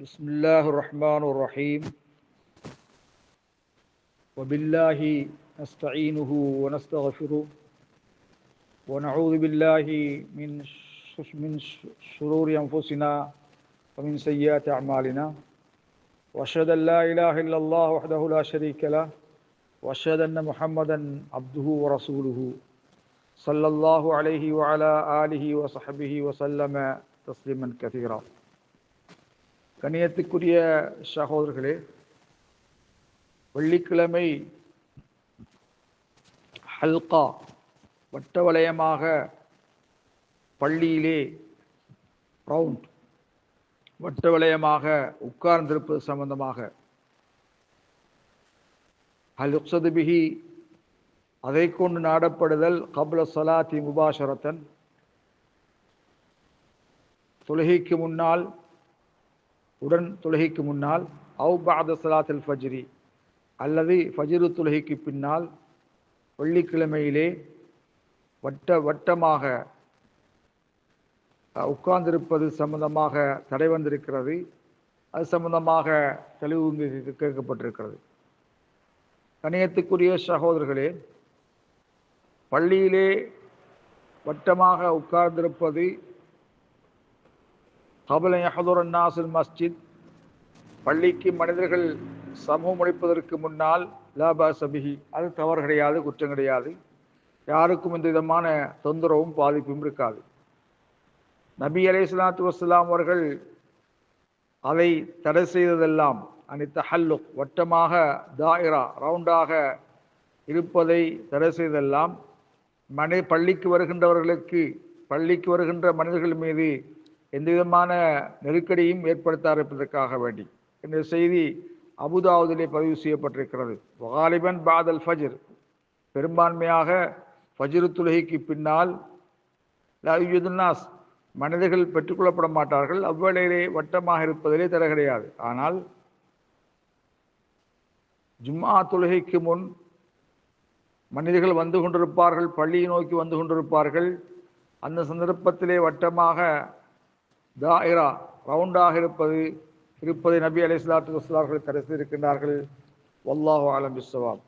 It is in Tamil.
بسم الله الرحمن الرحيم وبالله نستعينه ونستغفره ونعوذ بالله من من شرور أنفسنا ومن سيئات أعمالنا وأشهد أن لا إله إلا الله وحده لا شريك له وأشهد أن محمدا عبده ورسوله صلى الله عليه وعلى آله وصحبه وسلم تسليما كثيرا கணியத்துக்குரிய சகோதரர்களே வெள்ளிக்கிழமை ஹல்கா வட்ட வளையமாக பள்ளியிலே ரவுண்ட் வட்ட வளையமாக உட்கார்ந்திருப்பது சம்பந்தமாக. அல் உக்சது பிஹி அதை கொண்டு நாடப்படுதல் கபல சலாத்தி முபாஷரத்தன் தொழுகைக்கு முன்னால் உடன் தொழுகைக்கு முன்னால் அவு பாத சலாத்தில் ஃபஜ்ரி அல்லது ஃபஜ்ரு தொழுகைக்கு பின்னால் வெள்ளிக்கிழமையிலே வட்ட வட்டமாக உட்கார்ந்திருப்பது சம்பந்தமாக தடை வந்திருக்கிறது. அது சம்பந்தமாக தெளிவு கேட்கப்பட்டிருக்கிறது. கணியத்துக்குரிய சகோதரர்களே பள்ளியிலே வட்டமாக உட்கார்ந்திருப்பது கபல யஹதுர் நாசில் மஸ்ஜித் பள்ளிக்கு மனிதர்கள் சமூகம் அளிப்பதற்கு முன்னால் லாபா சபிஹி அது தவறு கிடையாது குற்றம் கிடையாது. யாருக்கும் எந்த விதமான தொந்தரவும் பாதிப்பும் இருக்காது. நபி அலை சலாத்து வசலாம் அவர்கள் அதை தடை செய்ததெல்லாம் அனைத்து ஹல்லு வட்டமாக தாயிரா ரவுண்டாக இருப்பதை தடை செய்ததெல்லாம் மனை பள்ளிக்கு வருகின்றவர்களுக்கு பள்ளிக்கு வருகின்ற மனிதர்கள் மீது எந்த விதமான நெருக்கடியும் ஏற்படுத்தாது இருப்பதற்காக வேண்டி. இந்த செய்தி அபுதாவுதிலே பதிவு செய்யப்பட்டிருக்கிறது. வாலிபன் பாதல் ஃபஜ்ர். பெரும்பான்மையாக ஃபஜ்ரு துலகிக்கு பின்னால் லா மனிதர்கள் பெற்றுக்கொள்ளப்பட மாட்டார்கள். அவ்வேளையிலே வட்டமாக இருப்பதிலே தர கிடையாது. ஆனால் ஜும்மா தொழுகைக்கு முன் மனிதர்கள் வந்து கொண்டிருப்பார்கள். பள்ளியை நோக்கி வந்து கொண்டிருப்பார்கள். அந்த சந்தர்ப்பத்திலே வட்டமாக தாயிரா ரவுண்டாக இருப்பது இருப்பதை நபி அலி சலாத்து வஸ்லார்கள் தடை இருக்கின்றார்கள். வல்லாஹு ஆலம் பிஸ்வாப்